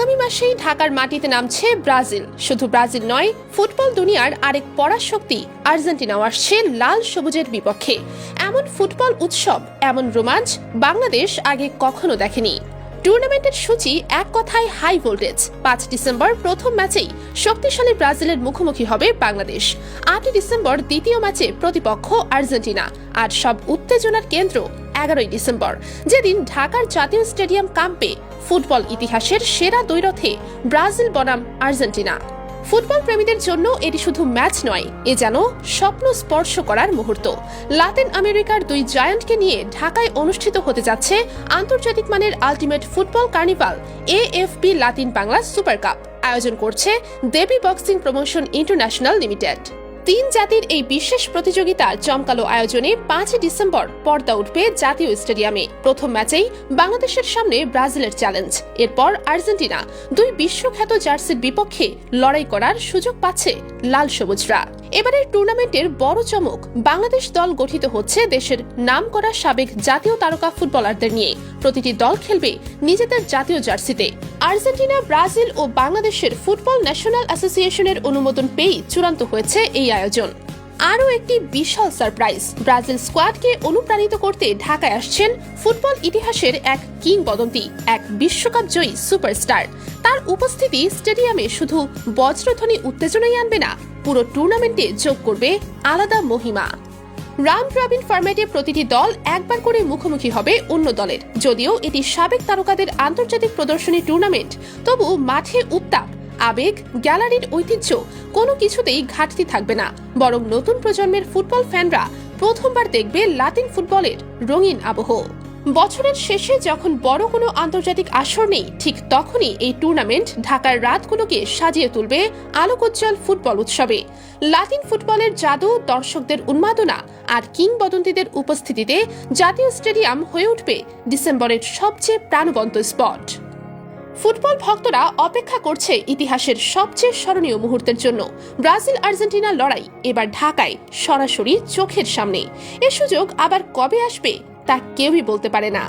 আগামী মাসেই ঢাকার মাটিতে নামছে ব্রাজিল। শুধু ব্রাজিল নয়, ফুটবল দুনিয়ার আরেক পরাশক্তি আর্জেন্টিনাও আসছে লাল সবুজের বিপক্ষে। এমন ফুটবল উৎসব, এমন রোমাঞ্চ বাংলাদেশ আগে কখনো দেখেনি। টুর্নামেন্টের সূচি এক কথায় হাই ভোল্টেজ পাঁচ ডিসেম্বর প্রথম ম্যাচেই শক্তিশালী ব্রাজিলের মুখোমুখি হবে বাংলাদেশ। আটই ডিসেম্বর দ্বিতীয় ম্যাচে প্রতিপক্ষ আর্জেন্টিনা। আর সব উত্তেজনার কেন্দ্র এগারোই ডিসেম্বর। যেদিন ঢাকার জাতীয় স্টেডিয়াম কাম্পে ফুটবল ইতিহাসের সেরা দ্বৈরথে ব্রাজিল বনাম আর্জেন্টিনা। ফুটবল প্রেমীদের জন্য এটি শুধু ম্যাচ নয়, এ যেন স্বপ্ন স্পর্শ করার মুহূর্ত। লাতিন আমেরিকার দুই জায়ান্টকে নিয়ে ঢাকায় অনুষ্ঠিত হতে যাচ্ছে আন্তর্জাতিক মানের ultimate football carnival AFP Latin Bangla super cup. আয়োজন করছে Devi boxing promotion international limited. তিন জাতির এই বিশেষ প্রতিযোগিতার জমকালো আয়োজনে পাঁচই ডিসেম্বর পর্দা উঠবে জাতীয় স্টেডিয়ামে। প্রথম ম্যাচেই বাংলাদেশের সামনে ব্রাজিলের চ্যালেঞ্জ। এরপর আর্জেন্টিনা দুই বিশ্বখ্যাত জার্সির বিপক্ষে লড়াই করার সুযোগ পাচ্ছে লাল সবুজরা। এবারের টুর্নামেন্টের বড় চমক, বাংলাদেশ দল গঠিত হচ্ছে দেশের নামকরা সাবেক জাতীয় তারকা ফুটবলারদের নিয়ে। প্রতিটি দল খেলবে নিজেদের জাতীয় জার্সিতে। আর্জেন্টিনা, ব্রাজিল ও বাংলাদেশের ফুটবল ন্যাশনাল অ্যাসোসিয়েশনের অনুমোদন পেয়েই চূড়ান্ত হয়েছে এই আয়োজন। আরও একটি বিশাল সারপ্রাইজ, ব্রাজিল স্কোয়াডকে অনুপ্রাণিত করতে ঢাকায় আসছেন ফুটবল ইতিহাসের এক কিংবদন্তি, এক বিশ্বকাপ জয়ী সুপারস্টার। তার উপস্থিতি স্টেডিয়ামে শুধু বজ্রধ্বনি উত্তেজনাই আনবে না, পুরো টুর্নামেন্টে যোগ করবে আলাদা মহিমা। রাউন্ড রবিন ফরম্যাটে প্রতিটি দল একবার করে মুখোমুখি হবে অন্য দলের। যদিও এটি সাবেক তারকাদের আন্তর্জাতিক প্রদর্শনী টুর্নামেন্ট, তবু মাঠে উত্তাপ, আবেগ, গ্যালারির ঐতিহ্য কোনো কিছুতেই ঘাটতি থাকবে না। বরং নতুন প্রজন্মের ফুটবল ফ্যানরা প্রথমবার দেখবে লাতিন ফুটবলের রঙিন আবহ। বছরের শেষে যখন বড় কোনো আন্তর্জাতিক আসর নেই, ঠিক তখনই এই টুর্নামেন্ট ঢাকার রাতগুলোকে সাজিয়ে তুলবে আলোকোজ্জ্বল ফুটবল উৎসবে। লাতিন ফুটবলের জাদু, দর্শকদের উন্মাদনা আর কিংবদন্তিদের উপস্থিতিতে জাতীয় স্টেডিয়াম হয়ে উঠবে ডিসেম্বরের সবচেয়ে প্রাণবন্ত স্পট। ফুটবল ভক্তরা অপেক্ষা করছে ইতিহাসের সবচেয়ে স্মরণীয় মুহূর্তের জন্য। ব্রাজিল আর্জেন্টিনা লড়াই, এবার ঢাকায় সরাসরি চোখের সামনে। এ সুযোগ আবার কবে আসবে? তা কেউই বলতে পারে না।